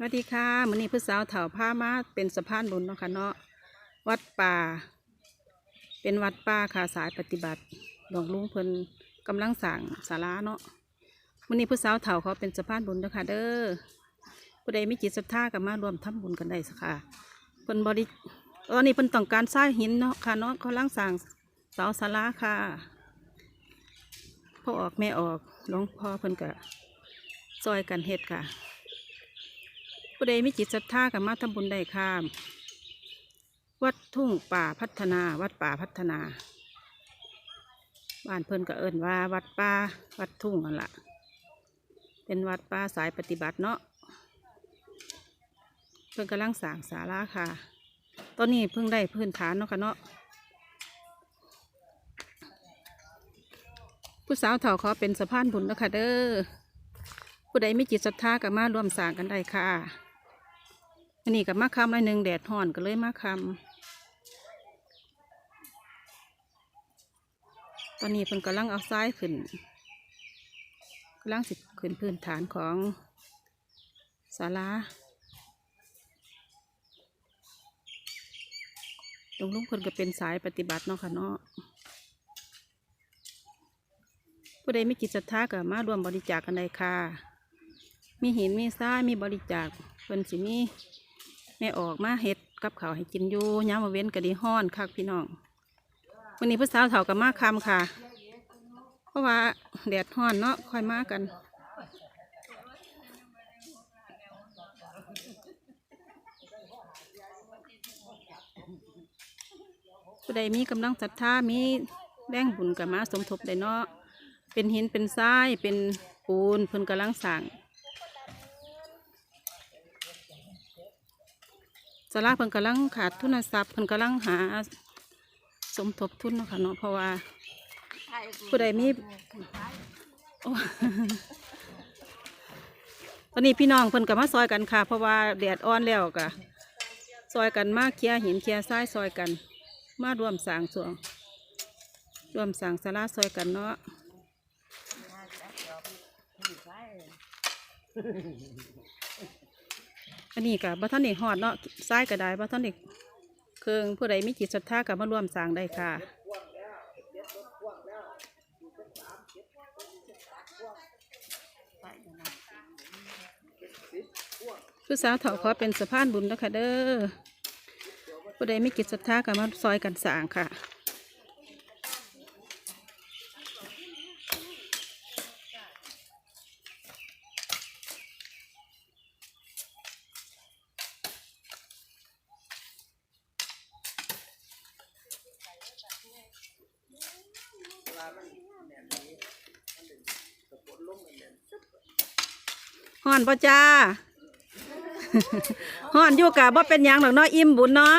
สวัสดีค่ะมื้อนี้ผู้สาวเถาผ้ามาเป็นสะพานบุญเนาะค่ะเนาะวัดป่า เป็นวัดป่าค่ะสายปฏิบัติหลวงลุงเพิ่นกำลังสั่งศาลาเนาะมื้อนี้ผู้สาวเถาเขาเป็นสะพานบุญเด้อค่ะเด้อผู้ใดมีจิตศรัทธาก็มารวมทำบุญกันได้สักค่ะเพิ่นบริตอนนี้เพิ่นต้องการสร้างหินเนาะค่ะเนาะเขาลังสั่งเสาศาลาค่ะพ่อออกแม่ออกหลวงพ่อเพิ่นก็ซอยกันเฮ็ดค่ะ ผู้ใดมีจิตศรัทธากับมาทำบุญได้ค่ะวัดทุ่งป่าพัฒนา วัดป่าพัฒนาบ้านเพิ่นก็เอิ้นว่า วัดป่าวัดทุ่งนั่นแหละเป็นวัดป่าสายปฏิบัติเนาะเพิ่นกำลังสร้างศาลาค่ะ ตอนนี้เพิ่งได้พื้นฐานเนาะค่ะเนาะผู้สาวเถ่าขอเป็นสะพานบุญเนาะค่ะเด้อผู้ใดมีจิตศรัทธาก็มาร่วมสร้างกันได้ค่ะ อันนี้กับมาคำอันหนึ่งแดดห่อนก็เลยมาคำตอนนี้เพิ่นกำลังเอาซ้ายขึ้นกำลังสิขึ้นพื้นฐานของศาลาตรงลุงเพิ่นก็เป็นสายปฏิบัติเนาะค่ะเนาะผู้ใดไมีจิตศรัทธาก็มาร่วมบริจาคกันได้ค่ะ มีหินมีทรายมีบริจาคเพิ่นสิมี แม่ออกมาเฮ็ดกับเขาวให้กินอยู่ย้ำมาเว้นก็ดีฮ้อนคักพี่น้องวันนี้ผู้สาวเฒ่ากับมาคำค่ะ เพราะว่าแดดฮ้อนเนาะค่อยมากันผู้ใดมีกำลังศรัทธามีแรงบุญกับมาสมทบได้เนาะเป็นหินเป็นทรายเป็นปูนเพิ่นกำลังสั่ง สลากเพิ่นกำลังขาดทุนทรัพย์เพิ่นกำลังหาสมทบทุนเนาะค่ะเนาะเพราะว่าผู้ใดมีตอนนี้พี่น้องเพิ่นก็มาซอยกันค่ะ เพราะว่าแดดอ่อนแล้วก็ซอยกันมากเคลียหินเคลียทรายซอยกัน มารวมสร้างส่วนรวมสร้างศาลาซอยกันเนาะ อันนี้กับบัท่านเด็กหอดเนาะซ้ายก็ได้บัท่านเด็กเครื่องผู้ใดมีจิตศรัทธากับมาร่วมสร้างได้ค่ะผู้สาวเถาขอเป็นสะพานบุญนะคะเด้อผู้ใดไมีจิตศรัทธากับมาซอยกันสางค่ะ ฮอนป่จ้าฮอนอยู่กะบ่เป็นหยังหรอกเนาะอิ่มบุญเนาะ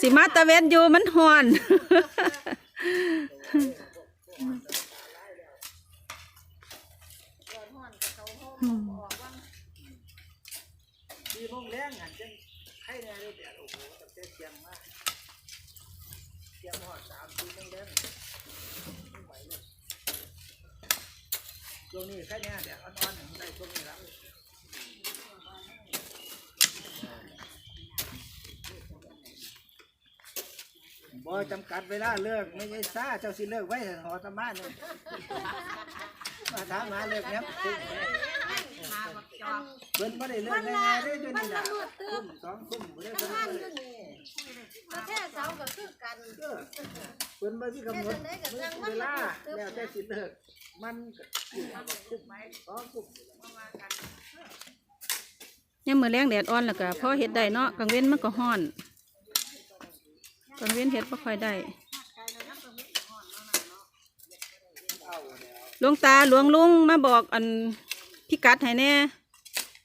สิมาตะเวนอยู่มันฮอน สี่โมงแรงหันจังให้แน่เลยเดี๋ยวโอ้โหตั้งแต่เที่ยงมาเที่ยงหอดสามสี่โมงแรงไม่ไหวเลย ช่วงนี้แค่นี้เดี๋ยวอ่อนๆได้ช่วงนี้แล้วบ่จำกัดเวลาเลิกไม่ใช่ซาเจ้าสิเลิกไว้แต่หอตมาเนี่ยมาถามหาเลิกเนี้ยเพิ่นบ่ได้เลิกง่ายๆเด้อจนนี่ล่ะทุ่มสองทุ่มบ่ได้เพิ่นบ้านบ่อได้ยู่นี่ประเทศเสาก็คือกันเออเพิ่นบ่สิกำหนดเวลาแล้วแต่สิเลิกมันก็อยู่กับทุ่มไหมสองทุ่มยังมือแรงแดดอ่อนแล้วก็พอเห็ดได้เนาะกลางเว้นมันก็ห้อนกลางเว้นเห็ดบ่ค่อยได้หลวงตาหลวงลุงมาบอกอันพิกัดให้แน่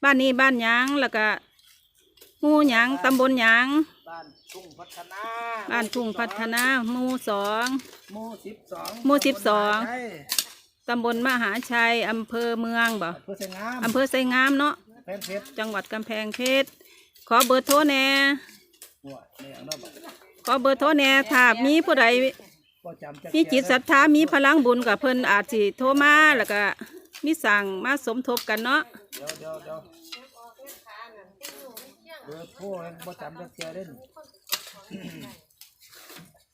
บ้านนี้บ้านหยังแล้วก็หมู่หยังตำบลหยัง บ้านทุ่งพัฒนาบ้านทุ่งพัฒนาหมู่สองหมู่สิบสองหมู่สิบสองใช่ตำบลมหาชัยอำเภอเมืองบ่เพื่อสงามอำเภอไซงามเนาะแฟนเพชรจังหวัดกำแพงเพชรขอเบอร์โทรแหน่หัวเนี่ยเอาเนาะบัดขอเบอร์โทรแหน่ถ้ามีผู้ใดบ่จำจักมีจิตศรัทธามีพลังบุญกับเพิ่นอาจสิโทรมาแล้วก็มีสั่งมาสมทบกันเนาะ เชี่ยงเบอร์โทรยังบ่จำจักเทียเด่นไ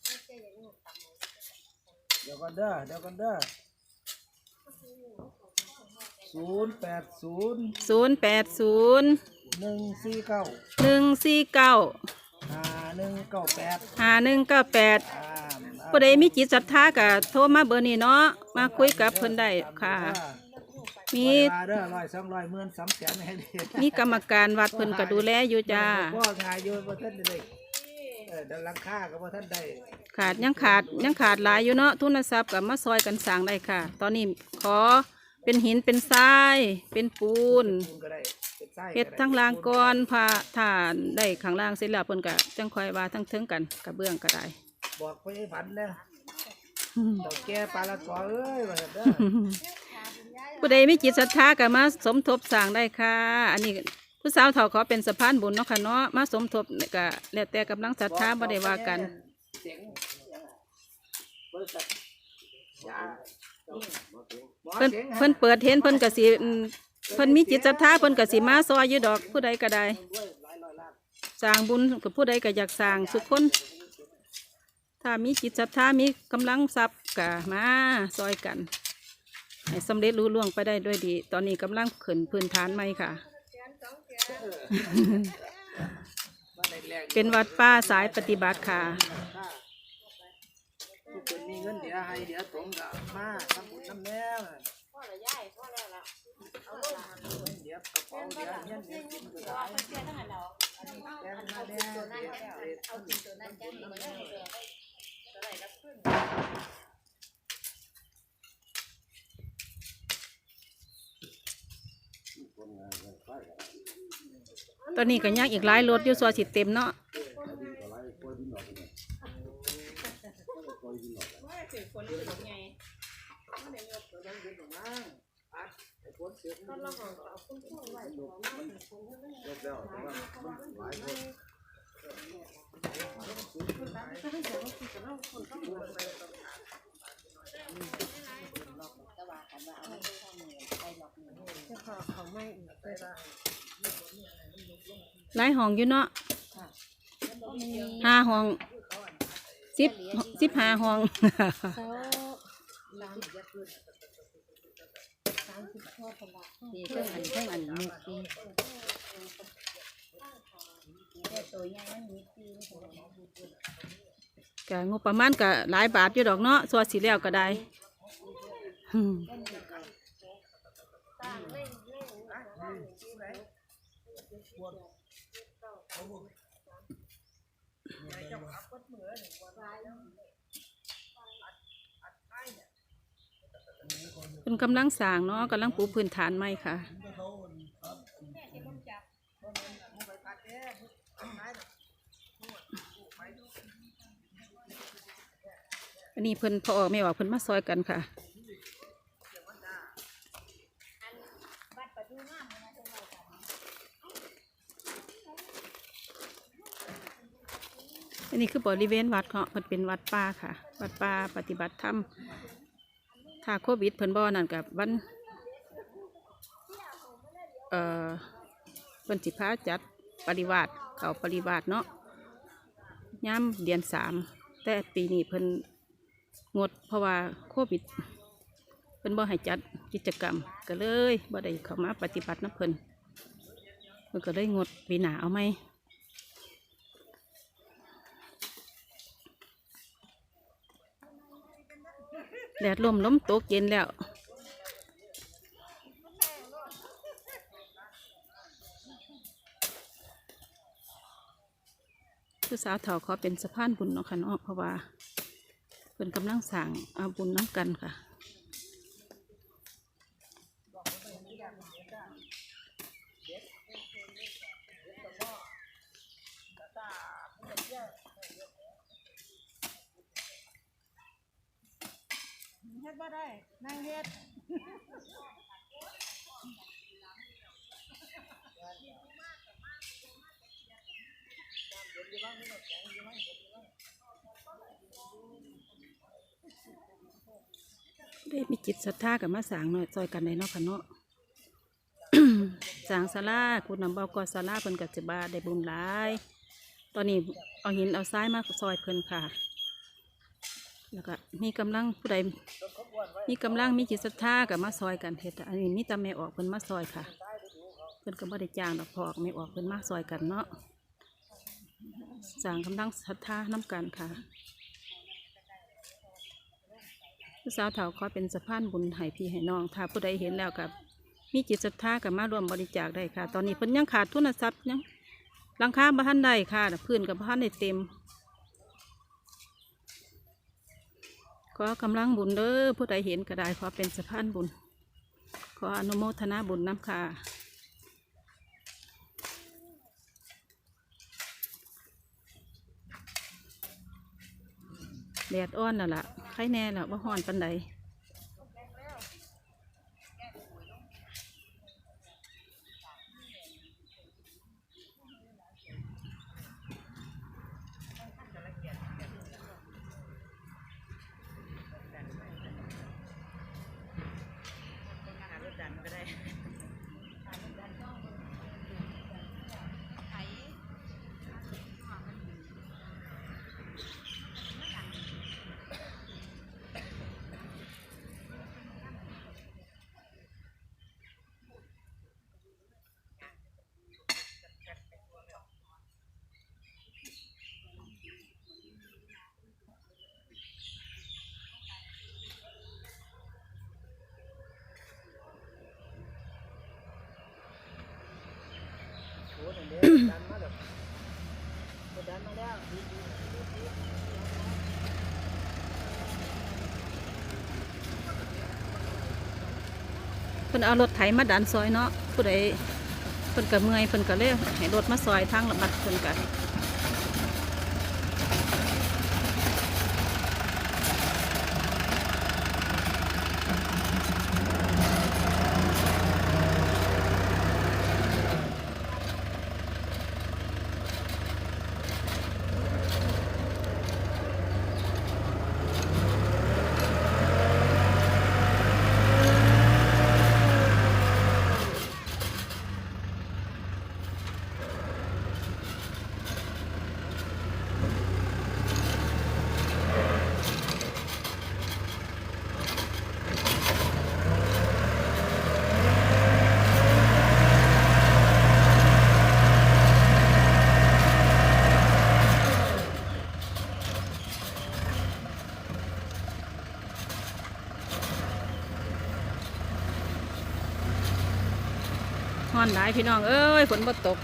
ม่ใช่อย่างนี้ต่ำเลยเดี๋ยวกันเด้อเดี๋ยวกันเด้อศูนย์แปดศูนย์ศูนย์แปดศูนย์หนึ่งสี่เก้าหนึ่งสี่เก้าห้าหนึ่งเก้าแปดห้าหนึ่งเก้าแปดอ่าผู้ใดมีจิตศรัทธาก็โทรมาเบอร์นี้เนาะมาคุยกับเพิ่นได้ค่ะ มีมีเด้อร้อยสองร้อยหมื่นสามแสนให้ดีมีกรรมการวัดเพิ่นก็ดูแลอยู่จ้าพ่อง่ายอยู่บ่ทันได้เออเดันหลังคาก็บ่ทันได้ขาดยังขาดยังขาดหลายอยู่เนาะทุนทรัพย์กับมาซอยกันสร้างได้ค่ะ ตอนนี้ขอเป็นหินเป็นทรายเป็นปูนปูนก็ได้เป็นไส้เฮ็ดทั้งล่างก่อนพาฐานได้ข้างล่างเสร็จแล้วเพิ่นก็จังค่อยว่าทั้งเทิงกันกระเบื้องก็ได้ บอกไปให้ฝันนะเจ้าแก่ปลาละกอเอ้ยว่าซั่นเด้อ ผู้ใดมีจิตศรัทธาก็มาสมทบสร้างได้ค่ะ อันนี้ผู้สาวเฒ่าขอเป็นสะพานบุญเนาะค่ะเนาะมาสมทบก็แล้วแต่กำลังศรัทธาบ่ได้ว่ากันเสียงบริษัทยาหมอเพิ่นเพิ่นเปิดเห็นเพิ่นก็สิเพิ่นมีจิตศรัทธาเพิ่นก็สิมาซอยอยู่ดอกผู้ใดก็ได้สร้างบุญกับผู้ใดก็อยากสร้างสุขคนถ้ามีจิตศรัทธามีกำลังทรัพย์ก็มาซอยกัน ให้สำเร็จรุ่ล่วงไปได้ด้วยดี ตอนนี้กำลังขึ้นพื้นฐานใหม่ค่ะ เป็นวัดป้าสายปฏิบัติค่ะผู้คนมีเงินเดี๋ยวให้เดี๋ยวตรงกับมาทำบุญทำแนวพ่อละย่ายพ่อล้วล่ะเอาลูกมาเดี๋ยวกระเป๋าเดี๋ยวเงินเดี๋ยวกินก็ตัวได้คนเชี่ยทั้งนั้นเราแกงมาแดงตัวนั้นเดี๋ยวแล้วเดี๋ยวเอาตัวนั้นแจ้งมาแล้วตัวไหนรับขึ้น ตอนนี้ก็ยังอีกหลายรถอยู่ซอยสิเต็มเนาะ หลายห้องอยู่เนาะห้าห้องสิบสิบห้าห้องนี่เครื่องอันเครื่องอันมุกนี่แต่ตัวใหญ่มันมีปีนก็งบประมาณก็หลายบาทอยู่ดอกเนาะส่วนสีแล้วก็ได้อืม เป็นกำลังสร้างเนาะกำลังปูพื้นฐานใหม่ค่ะ อันนี้เพิ่นพอออกไม่ว่าเพิ่นมาซอยกันค่ะ นนี้คือบริเวณวัดเขาเพิ่นเป็นวัดป่าค่ะ วัดป่าปฏิบัติธรรมถ้าโควิดเพิ่นบ่นั่นกับวันเอ่อเพิ่นสิพาจัดปริวาสเขาปริวาสเนาะย่ามเดือนสามแต่ปีนี้เพิ่นงดเพราะว่าโควิดเพิ่นบ่ให้จัดกิจกรรมก็เลยบ่ได้เข้ามาปฏิบัตินะเพิ่นเพิ่นก็เลยงดปีหนาเอาไหม ดดลมล้มตกเย็นแล้วคือสาวเถาขอเป็นสะพานบุญเนาะค่ะเนาะเพราะว่าเป็นกำลังสั่งเอาบุญน้ำกันค่ะ ฮ็ดบ่ได้นั่งเฮ็ดได้มีจิตศรัทธากับมาสางหน่อยซอยกันในเนาะค่ะเนาะ สางศาลาคุณนำเบากอศาลาเพิ่นกับจะบาได้บุญหลาย ตอนนี้เอาหินเอาทรายมาซอยเพิ่นค่ะ แล้วก็มีกำลังผู้ใด มีกำลังมีจิตศรัทธากับมาซอยกันเฮ็ดอันนี้มีแตาแม่ออกเพิ่นมาซอยค่ะ เพิ่นก็บ่ได้จ้างดอกพอกไม่ออกเพิ่นมาซอยกันเนาะสร้างกำลังศรัทธาน้กันค่ะผู้สาวเฒ่าขอเป็นสะพานบุญให้พี่ให้น้อง ถ้าผู้ใดเห็นแล้วกับมีจิตศรัทธากับมารวมบริจาคได้ค่ะ ตอนนี้เพิ่นยังขาดทุนทรัพย์ยังหลังคาบ้านได้ค่ะพื้นกับบ้านได้เต็ม ขอกำลังบุญเด้อผู้ใดเห็นก็ได้ขอเป็นสะพานบุญ ขออนุโมทนาบุญน้ำค่ะแดดอ้อนน่ะล่ะใครแน่ล่ะว่าห่อนปันใดโอ้ยเด็กดันมาแบบดันมาแล้วดีดีดีดี เพิ่นเอารถไถมาดันซอยเนาะผู้ใดเพิ่นก็เมื่อยเพิ่นก็เลยให้รถมาซอยทางระบัดเพิ่นก็ อนหลายพี่น้องเอ้ยฝนบ่ตก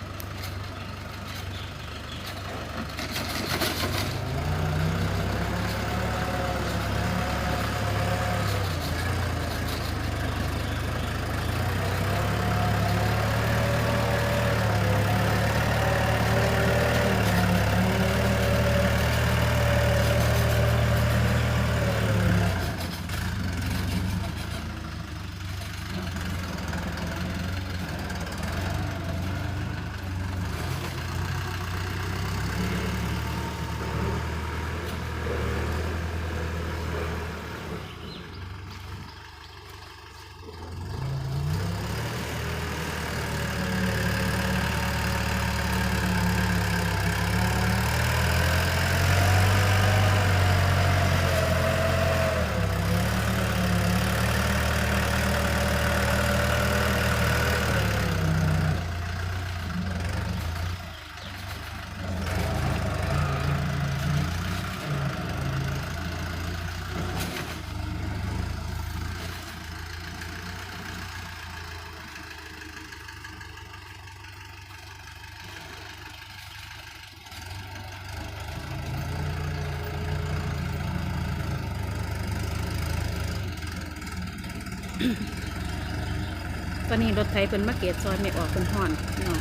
ตอนนี้รถไถเป็นมาเกตซอยไม่ออกเป็นห่อนพี่น้อง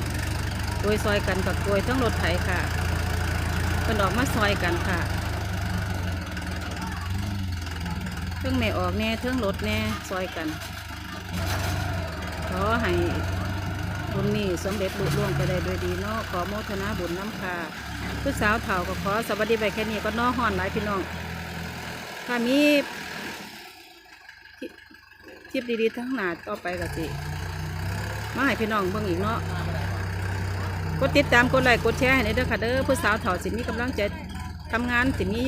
โดยซอยกันกับโดยทั้งรถไถค่ะเป็นออกมาซอยกันค่ะเทิงไม่ออกแน่เทิงรถแน่ซอยกันขอให้บุญนี้สำเร็จลุล่วงไปได้โดยดีเนาะขอโมทนาบุญน้ำค่ะผู้สาวเถ่าก็ขอสวัสดีไปแค่นี้ก็เนอห่อนหลายพี่น้องถ้ามี คลิปดีๆทั้งหนาต่อไปก็สิมาให้พี่น้องเบิ่งอีกเนาะกดติดตามกดไลค์กดแชร์ให้ในอยเด้อค่ะเด้อผู้สาวเถาสิมีกำลังใจทำงานสิมี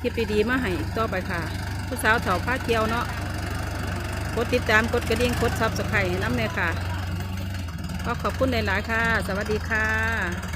คลิปดีๆมาให้อีกต่อไปค่ะ ผู้สาวเถาพาเที่ยวเนาะกดติดตามกดกระดิ่งกดซับสไครต์น้ำเลยค่ะก็ขอบคุณหลายๆค่ะ สวัสดีค่ะ